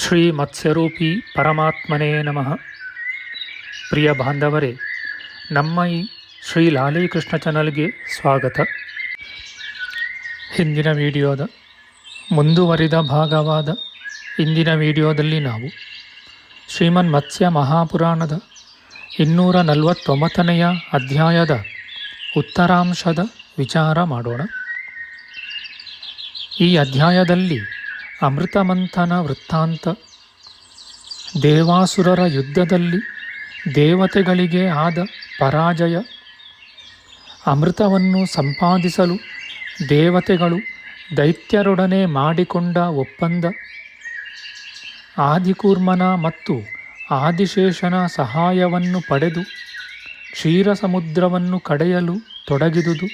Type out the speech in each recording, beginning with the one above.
ಶ್ರುತೀನಾಂ ಶ್ರೀಮತ್ಸ್ಯರೂಪಿ ಪರಮಾತ್ಮನೇ ನಮಃ. ಪ್ರಿಯ ಬಾಂಧವರೇ, ನಮ್ಮ ಈ ಶ್ರೀ ಲಾಲೀಕೃಷ್ಣ ಚಾನಲ್ಗೆ ಸ್ವಾಗತ. ಹಿಂದಿನ ವಿಡಿಯೋದ ಮುಂದುವರಿದ ಭಾಗವಾದ ಇಂದಿನ ವಿಡಿಯೋದಲ್ಲಿ ನಾವು ಶ್ರೀಮನ್ ಮತ್ಸ್ಯ ಮಹಾಪುರಾಣದ ಇನ್ನೂರ ನಲವತ್ತೊಂಬತ್ತನೆಯ ಅಧ್ಯಾಯದ ಉತ್ತರಾಂಶದ ವಿಚಾರ ಮಾಡೋಣ. ಈ ಅಧ್ಯಾಯದಲ್ಲಿ ಅಮೃತಮಂಥನ ವೃತ್ತಾಂತ. ದೇವಾಸುರರ ಯುದ್ಧದಲ್ಲಿ ದೇವತೆಗಳಿಗೆ ಆದ ಪರಾಜಯ. ಅಮೃತವನ್ನು ಸಂಪಾದಿಸಲು ದೇವತೆಗಳು ದೈತ್ಯರೊಡನೆ ಮಾಡಿಕೊಂಡ ಒಪ್ಪಂದ. ಆದಿಕೂರ್ಮನ ಮತ್ತು ಆದಿಶೇಷನ ಸಹಾಯವನ್ನು ಪಡೆದು ಕ್ಷೀರ ಸಮುದ್ರವನ್ನು ಕಡೆಯಲು ತೊಡಗಿದುದು.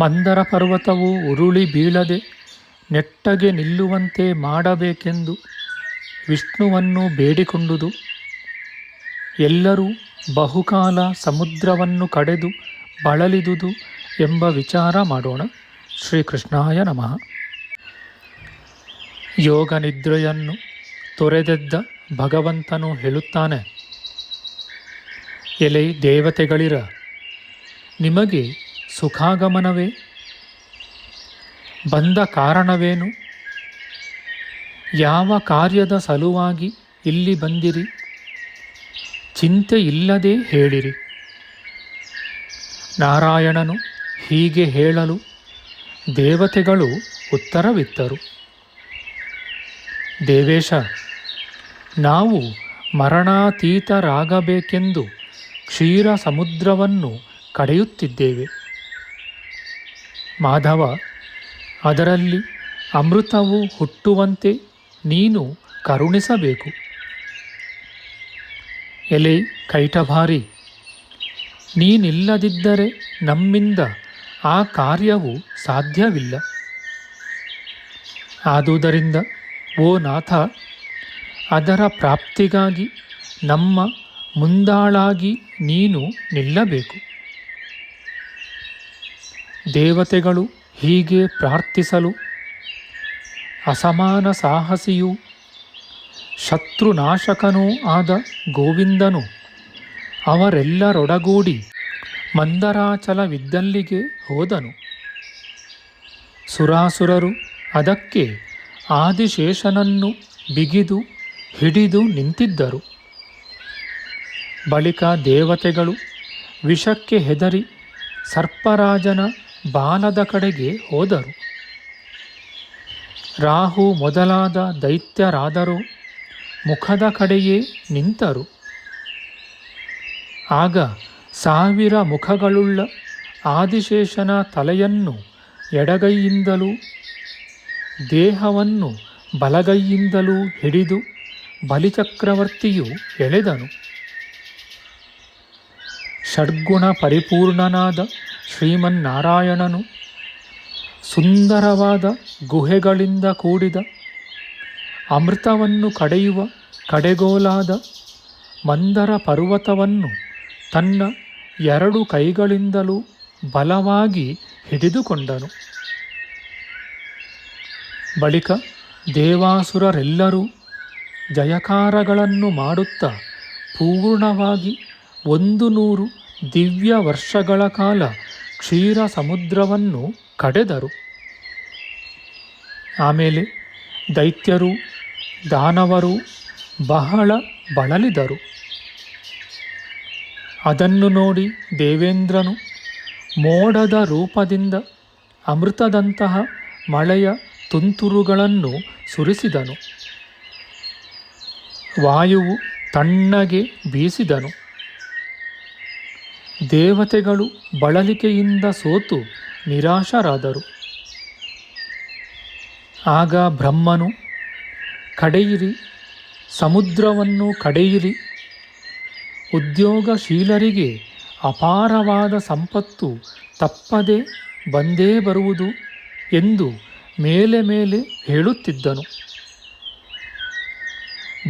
ಮಂದರ ಪರ್ವತವು ಉರುಳಿ ಬೀಳದೆ ನೆಟ್ಟಗೆ ನಿಲ್ಲುವಂತೆ ಮಾಡಬೇಕೆಂದು ವಿಷ್ಣುವನ್ನು ಬೇಡಿಕೊಂಡುದು. ಎಲ್ಲರೂ ಬಹುಕಾಲ ಸಮುದ್ರವನ್ನು ಕಡೆದು ಬಳಲಿದುದು ಎಂಬ ವಿಚಾರ ಮಾಡೋಣ. ಶ್ರೀಕೃಷ್ಣಾಯ ನಮಃ. ಯೋಗ ನಿದ್ರೆಯನ್ನು ತೊರೆದೆದ್ದ ಭಗವಂತನು ಹೇಳುತ್ತಾನೆ, ಎಲೆ ದೇವತೆಗಳಿರ, ನಿಮಗೆ ಸುಖಾಗಮನವೇ? ಬಂದ ಕಾರಣವೇನು? ಯಾವ ಕಾರ್ಯದ ಸಲುವಾಗಿ ಇಲ್ಲಿ ಬಂದಿರಿ? ಚಿಂತೆ ಇಲ್ಲದೆ ಹೇಳಿರಿ. ನಾರಾಯಣನು ಹೀಗೆ ಹೇಳಲು ದೇವತೆಗಳು ಉತ್ತರವಿತ್ತರು. ದೇವೇಶ, ನಾವು ಮರಣಾತೀತರಾಗಬೇಕೆಂದು ಕ್ಷೀರ ಸಮುದ್ರವನ್ನು ಕಡೆಯುತ್ತಿದ್ದೇವೆ. ಮಾಧವ ಅದರಲ್ಲಿ ಅಮೃತವು ಹುಟ್ಟುವಂತೆ ನೀನು ಕರುಣಿಸಬೇಕು. ಎಲೆ ಕೈಟಭಾರಿ, ನೀನಿಲ್ಲದಿದ್ದರೆ ನಮ್ಮಿಂದ ಆ ಕಾರ್ಯವು ಸಾಧ್ಯವಿಲ್ಲ. ಆದುದರಿಂದ, ಓ ನಾಥ, ಅದರ ಪ್ರಾಪ್ತಿಗಾಗಿ ನಮ್ಮ ಮುಂದಾಳಾಗಿ ನೀನು ನಿಲ್ಲಬೇಕು. ದೇವತೆಗಳು ಹೀಗೆ ಪ್ರಾರ್ಥಿಸಲು ಅಸಮಾನ ಸಾಹಸಿಯೂ ಶತ್ರುನಾಶಕನೂ ಆದ ಗೋವಿಂದನು ಅವರೆಲ್ಲರೊಡಗೂಡಿ ಮಂದರಾಚಲವಿದ್ದಲ್ಲಿಗೆ ಹೋದನು. ಸುರಾಸುರರು ಅದಕ್ಕೆ ಆದಿಶೇಷನನ್ನು ಬಿಗಿದು ಹಿಡಿದು ನಿಂತಿದ್ದರು. ಬಳಿಕ ದೇವತೆಗಳು ವಿಷಕ್ಕೆ ಹೆದರಿ ಸರ್ಪರಾಜನ ಬಾಲದ ಕಡೆಗೆ ಹೋದರು. ರಾಹು ಮೊದಲಾದ ದೈತ್ಯರಾದರೂ, ಮುಖದ ಕಡೆಯೇ ನಿಂತರು. ಆಗ ಸಾವಿರ ಮುಖಗಳುಳ್ಳ ಆದಿಶೇಷನ ತಲೆಯನ್ನು ಎಡಗೈಯಿಂದಲೂ, ದೇಹವನ್ನು ಬಲಗೈಯಿಂದಲೂ ಹಿಡಿದು ಬಲಿಚಕ್ರವರ್ತಿಯು ಎಳೆದನು. ಷಡ್ಗುಣ ಪರಿಪೂರ್ಣನಾದ ಶ್ರೀಮನ್ನಾರಾಯಣನು ಸುಂದರವಾದ ಗುಹೆಗಳಿಂದ ಕೂಡಿದ ಅಮೃತವನ್ನು ಕಡೆಯುವ ಕಡೆಗೋಲಾದ ಮಂದರ ಪರ್ವತವನ್ನು ತನ್ನ ಎರಡು ಕೈಗಳಿಂದಲೂ ಬಲವಾಗಿ ಹಿಡಿದುಕೊಂಡನು. ಬಳಿಕ ದೇವಾಸುರರೆಲ್ಲರೂ ಜಯಕಾರಗಳನ್ನು ಮಾಡುತ್ತಾ ಪೂರ್ಣವಾಗಿ ಒಂದು ನೂರು ದಿವ್ಯ ವರ್ಷಗಳ ಕಾಲ ಕ್ಷೀರ ಸಮುದ್ರವನ್ನು ಕಡೆದರು. ಆಮೇಲೆ ದೈತ್ಯರು, ದಾನವರು ಬಹಳ ಬಳಲಿದರು. ಅದನ್ನು ನೋಡಿ ದೇವೇಂದ್ರನು ಮೋಡದ ರೂಪದಿಂದ ಅಮೃತದಂತಹ ಮಳೆಯ ತುಂತುರುಗಳನ್ನು ಸುರಿಸಿದನು. ವಾಯುವು ತಣ್ಣಗೆ ಬೀಸಿದನು. ದೇವತೆಗಳು ಬಳಲಿಕೆಯಿಂದ ಸೋತು ನಿರಾಶರಾದರು. ಆಗ ಬ್ರಹ್ಮನು, ಕಡೆಯಿರಿ, ಸಮುದ್ರವನ್ನು ಕಡೆಯಿರಿ. ಉದ್ಯೋಗಶೀಲರಿಗೆ ಅಪಾರವಾದ ಸಂಪತ್ತು ತಪ್ಪದೆ ಬಂದೇ ಬರುವುದು ಎಂದು ಮೇಲೆ ಮೇಲೆ ಹೇಳುತ್ತಿದ್ದನು.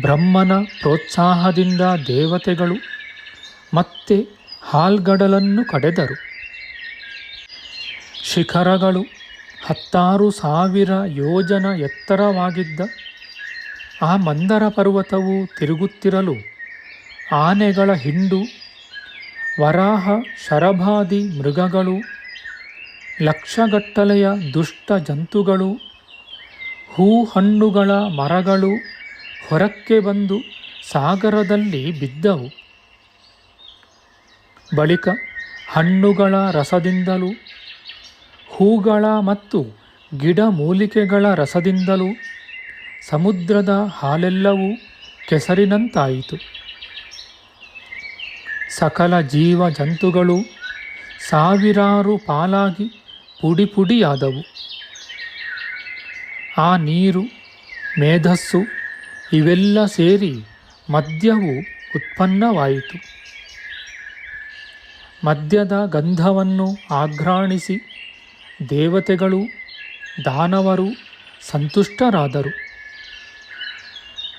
ಬ್ರಹ್ಮನ ಪ್ರೋತ್ಸಾಹದಿಂದ ದೇವತೆಗಳು ಮತ್ತೆ ಹಾಲ್ಗಡಲನ್ನು ಕಡೆದರು. ಶಿಖರಗಳು ಹತ್ತಾರು ಸಾವಿರ ಯೋಜನ ಎತ್ತರವಾಗಿದ್ದ ಆ ಮಂದರ ಪರ್ವತವು ತಿರುಗುತ್ತಿರಲು ಆನೆಗಳ ಹಿಂಡು, ವರಾಹ ಶರಭಾದಿ ಮೃಗಗಳು, ಲಕ್ಷಗಟ್ಟಲೆಯ ದುಷ್ಟ ಜಂತುಗಳು ಹೂ ಹಣ್ಣುಗಳ ಮರಗಳು ಹೊರಕ್ಕೆ ಬಂದು ಸಾಗರದಲ್ಲಿ ಬಿದ್ದವು. ಬಳಿಕ ಹಣ್ಣುಗಳ ರಸದಿಂದಲೂ, ಹೂಗಳ ಮತ್ತು ಗಿಡಮೂಲಿಕೆಗಳ ರಸದಿಂದಲೂ, ಸಮುದ್ರದ ಹಾಲೆಲ್ಲವೂ ಕೆಸರಿನಂತಾಯಿತು. ಸಕಲ ಜೀವ ಜಂತುಗಳು ಸಾವಿರಾರು ಪಾಲಾಗಿ ಪುಡಿ ಪುಡಿಯಾದವು ಆ ನೀರು, ಮೇಧಸ್ಸು ಇವೆಲ್ಲ ಸೇರಿ ಮದ್ಯವು ಉತ್ಪನ್ನವಾಯಿತು. ಮದ್ಯದ ಗಂಧವನ್ನು ಆಘ್ರಾಣಿಸಿ ದೇವತೆಗಳು, ದಾನವರು ಸಂತುಷ್ಟರಾದರು.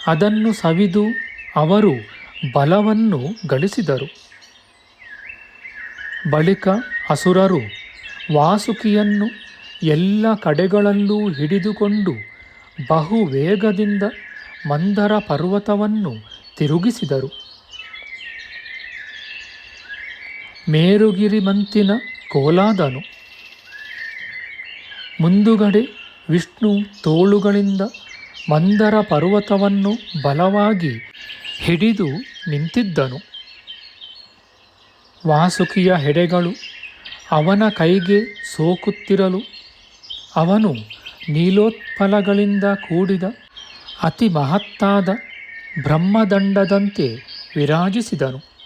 ಅದನ್ನು ಸವಿದು ಅವರು ಬಲವನ್ನು ಗಳಿಸಿದರು. ಬಳಿಕ ಅಸುರರು ವಾಸುಕಿಯನ್ನು ಎಲ್ಲ ಕಡೆಗಳಲ್ಲೂ ಹಿಡಿದುಕೊಂಡು ಬಹು ವೇಗದಿಂದ ಮಂದರ ಪರ್ವತವನ್ನು ತಿರುಗಿಸಿದರು. ಮೇರುಗಿರಿಮಂತಿನ ಕೋಲಾದನು. ಮುಂದುಗಡೆ ವಿಷ್ಣು ತೋಳುಗಳಿಂದ ಮಂದರ ಪರ್ವತವನ್ನು ಬಲವಾಗಿ ಹಿಡಿದು ನಿಂತಿದ್ದನು. ವಾಸುಕಿಯ ಹೆಡೆಗಳು ಅವನ ಕೈಗೆ ಸೋಕುತ್ತಿರಲು ಅವನು ನೀಲೋತ್ಪಲಗಳಿಂದ ಕೂಡಿದ ಅತಿ ಮಹತ್ತಾದ ಬ್ರಹ್ಮದಂಡದಂತೆ ವಿರಾಜಿಸಿದನು.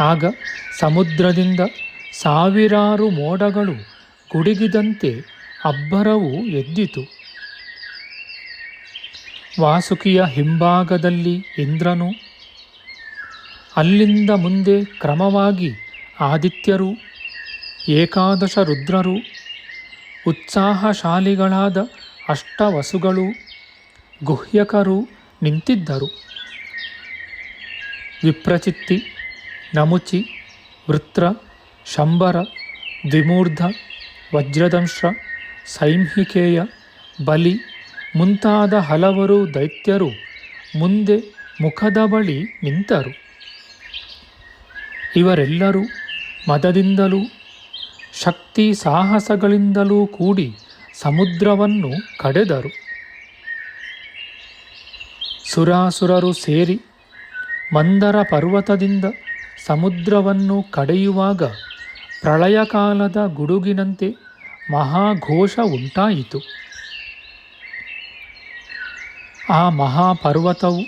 ಆಗ ಸಮುದ್ರದಿಂದ ಸಾವಿರಾರು ಮೋಡಗಳು ಗುಡುಗಿದಂತೆ ಅಬ್ಬರವು ಎದ್ದಿತು. ವಾಸುಕಿಯ ಹಿಂಭಾಗದಲ್ಲಿ ಇಂದ್ರನು, ಅಲ್ಲಿಂದ ಮುಂದೆ ಕ್ರಮವಾಗಿ ಆದಿತ್ಯರು, ಏಕಾದಶ ರುದ್ರರು, ಉತ್ಸಾಹಶಾಲಿಗಳಾದ ಅಷ್ಟವಸುಗಳು, ಗುಹ್ಯಕರು ನಿಂತಿದ್ದರು. ವಿಪ್ರಚಿತ್ತಿ ನಮುಚಿ, ವೃತ್ರ, ಶಂಬರ, ದ್ವಿಮೂರ್ಧ ವಜ್ರದಂಶ ಸೈಂಹಿಕೇಯ, ಬಲಿ ಮುಂತಾದ ಹಲವರು ದೈತ್ಯರು ಮುಂದೆ ಮುಖದ ಬಳಿ ನಿಂತರು. ಇವರೆಲ್ಲರೂ ಮದದಿಂದಲೂ ಶಕ್ತಿ ಸಾಹಸಗಳಿಂದಲೂ ಕೂಡಿ ಸಮುದ್ರವನ್ನು ಕಡೆದರು. ಸುರಾಸುರರು ಸೇರಿ ಮಂದರ ಪರ್ವತದಿಂದ ಸಮುದ್ರವನ್ನು ಕಡೆಯುವಾಗ ಪ್ರಳಯಕಾಲದ ಗುಡುಗಿನಂತೆ ಮಹಾಘೋಷ ಉಂಟಾಯಿತು. ಆ ಮಹಾಪರ್ವತವು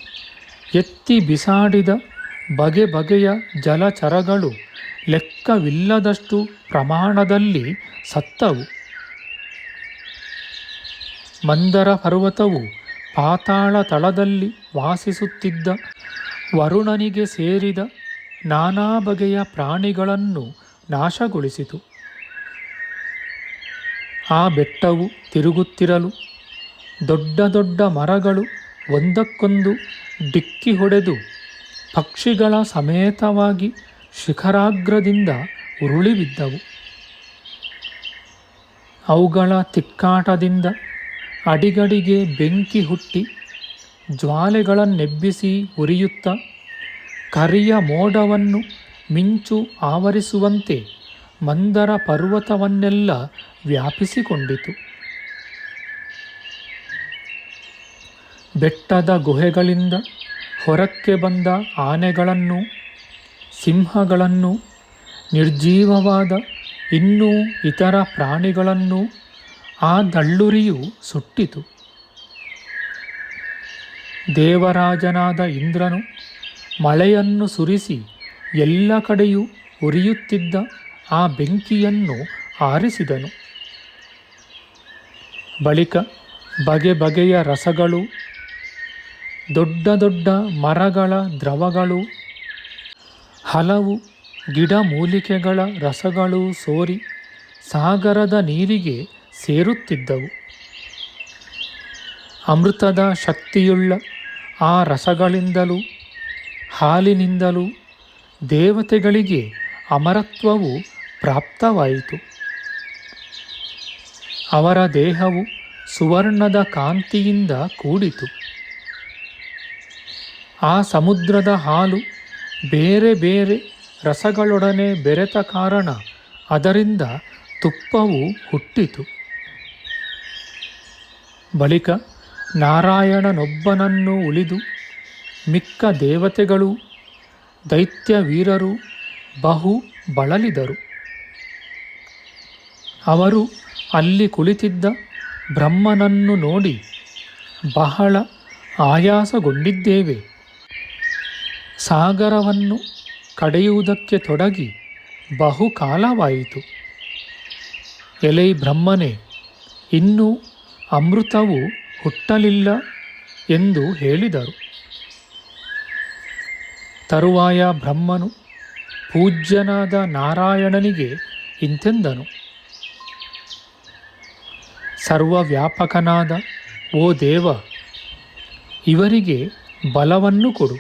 ಎತ್ತಿ ಬಿಸಾಡಿದ ಬಗೆ ಬಗೆಯ ಜಲಚರಗಳು ಲೆಕ್ಕವಿಲ್ಲದಷ್ಟು ಪ್ರಮಾಣದಲ್ಲಿ ಸತ್ತವು. ಮಂದರ ಪರ್ವತವು ಪಾತಾಳ ತಳದಲ್ಲಿ ವಾಸಿಸುತ್ತಿದ್ದ ವರುಣನಿಗೆ ಸೇರಿದ ನಾನಾ ಬಗೆಯ ಪ್ರಾಣಿಗಳನ್ನು ನಾಶಗೊಳಿಸಿತು. ಆ ಬೆಟ್ಟವು ತಿರುಗುತ್ತಿರಲು ದೊಡ್ಡ ದೊಡ್ಡ ಮರಗಳು ಒಂದಕ್ಕೊಂದು ಡಿಕ್ಕಿ ಹೊಡೆದು ಪಕ್ಷಿಗಳ ಸಮೇತವಾಗಿ ಶಿಖರಾಗ್ರದಿಂದ ಉರುಳಿಬಿದ್ದವು. ಅವುಗಳ ತಿಕ್ಕಾಟದಿಂದ ಅಡಿಗಡಿಗೆ ಬೆಂಕಿ ಹುಟ್ಟಿ ಜ್ವಾಲೆಗಳನ್ನೆಬ್ಬಿಸಿ ಉರಿಯುತ್ತ ಕರಿಯ ಮೋಡವನ್ನು ಮಿಂಚು ಆವರಿಸುವಂತೆ ಮಂದರ ಪರ್ವತವನ್ನೆಲ್ಲ ವ್ಯಾಪಿಸಿಕೊಂಡಿತು. ಬೆಟ್ಟದ ಗುಹೆಗಳಿಂದ ಹೊರಕ್ಕೆ ಬಂದ ಆನೆಗಳನ್ನು, ಸಿಂಹಗಳನ್ನು, ನಿರ್ಜೀವವಾದ ಇನ್ನೂ ಇತರ ಪ್ರಾಣಿಗಳನ್ನು ಆ ದಳ್ಳುರಿಯು ಸುಟ್ಟಿತು. ದೇವರಾಜನಾದ ಇಂದ್ರನು ಮಳೆಯನ್ನು ಸುರಿಸಿ ಎಲ್ಲ ಕಡೆಯೂ ಉರಿಯುತ್ತಿದ್ದ ಆ ಬೆಂಕಿಯನ್ನು ಆರಿಸಿದನು. ಬಳಿಕ ಬಗೆ ಬಗೆಯ ರಸಗಳು, ದೊಡ್ಡ ದೊಡ್ಡ ಮರಗಳ ದ್ರವಗಳು, ಹಲವು ಗಿಡಮೂಲಿಕೆಗಳ ರಸಗಳು ಸೋರಿ ಸಾಗರದ ನೀರಿಗೆ ಸೇರುತ್ತಿದ್ದವು. ಅಮೃತದ ಶಕ್ತಿಯುಳ್ಳ ಆ ರಸಗಳಿಂದಲೂ ಹಾಲಿನಿಂದಲೂ ದೇವತೆಗಳಿಗೆ ಅಮರತ್ವವು ಪ್ರಾಪ್ತವಾಯಿತು. ಅವರ ದೇಹವು ಸುವರ್ಣದ ಕಾಂತಿಯಿಂದ ಕೂಡಿತು. ಆ ಸಮುದ್ರದ ಹಾಲು ಬೇರೆ ಬೇರೆ ರಸಗಳೊಡನೆ ಬೆರೆತ ಕಾರಣ ಅದರಿಂದ ತುಪ್ಪವು ಹುಟ್ಟಿತು. ಬಳಿಕ ನಾರಾಯಣನೊಬ್ಬನನ್ನು ಉಳಿದು ಮಿಕ್ಕ ದೇವತೆಗಳು ದೈತ್ಯ ವೀರರು ಬಹು ಬಳಲಿದರು. ಅವರು ಅಲ್ಲಿ ಕುಳಿತಿದ್ದ ಬ್ರಹ್ಮನನ್ನು ನೋಡಿ ಬಹಳ ಆಯಾಸಗೊಂಡಿದ್ದೇವೆ. ಸಾಗರವನ್ನು ಕಡೆಯುವುದಕ್ಕೆ ತೊಡಗಿ ಬಹುಕಾಲವಾಯಿತು. ಎಲೈ ಬ್ರಹ್ಮನೇ, ಇನ್ನೂ ಅಮೃತವು ಹುಟ್ಟಲಿಲ್ಲ ಎಂದು ಹೇಳಿದರು. ತರುವಾಯ ಬ್ರಹ್ಮನು ಪೂಜ್ಯನಾದ ನಾರಾಯಣನಿಗೆ ಇಂತೆಂದನು. ಸರ್ವವ್ಯಾಪಕನಾದ, ಓ ದೇವ, ಇವರಿಗೆ ಬಲವನ್ನು ಕೊಡು.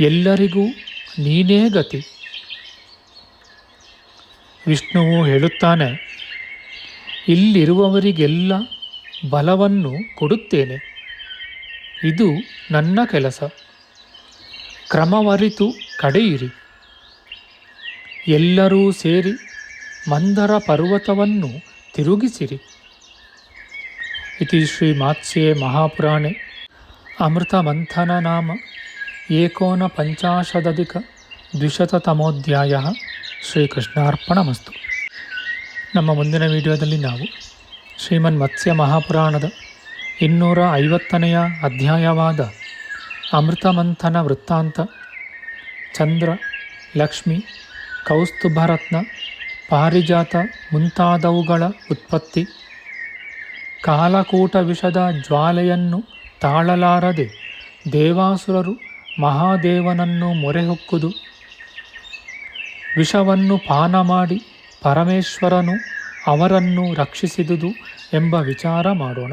ಎಲ್ಲರಿಗೂ ನೀನೇ ಗತಿ. ವಿಷ್ಣುವು ಹೇಳುತ್ತಾನೆ, ಇಲ್ಲಿರುವವರಿಗೆಲ್ಲ ಬಲವನ್ನು ಕೊಡುತ್ತೇನೆ. ಇದು ನನ್ನ ಕೆಲಸ. ಕ್ರಮವರಿತು ಕಡೆಯಿರಿ. ಎಲ್ಲರೂ ಸೇರಿ ಮಂದರ ಪರ್ವತವನ್ನು ತಿರುಗಿಸಿರಿ. ಇತಿ ಶ್ರೀ ಮಾತ್ಸ್ಯೆ ಮಹಾಪುರಾಣೆ ಅಮೃತಮಂಥನ ನಾಮ ಏಕೋನ ಪಂಚಾಶದಧಿಕ ದ್ವಿಶತತಮೋಧ್ಯಾಯ ಶ್ರೀಕೃಷ್ಣಾರ್ಪಣಮಸ್ತು. ನಮ್ಮ ಮುಂದಿನ ವಿಡಿಯೋದಲ್ಲಿ ನಾವು ಶ್ರೀಮನ್ ಮತ್ಸ್ಯ ಮಹಾಪುರಾಣದ ಇನ್ನೂರ ಐವತ್ತನೆಯ ಅಧ್ಯಾಯವಾದ ಅಮೃತಮಂಥನ ವೃತ್ತಾಂತ. ಚಂದ್ರ, ಲಕ್ಷ್ಮಿ ಕೌಸ್ತುಭರತ್ನ ಪಾರಿಜಾತ ಮುಂತಾದವುಗಳ ಉತ್ಪತ್ತಿ. ಕಾಲಕೂಟ ವಿಷದ ಜ್ವಾಲೆಯನ್ನು ತಾಳಲಾರದೆ ದೇವಾಸುರರು ಮಹಾದೇವನನ್ನು ಮೊರೆಹೊಕ್ಕುದು. ವಿಷವನ್ನು ಪಾನ ಮಾಡಿ ಪರಮೇಶ್ವರನು ಅವರನ್ನು ರಕ್ಷಿಸಿದುದು ಎಂಬ ವಿಚಾರ ಮಾಡೋಣ.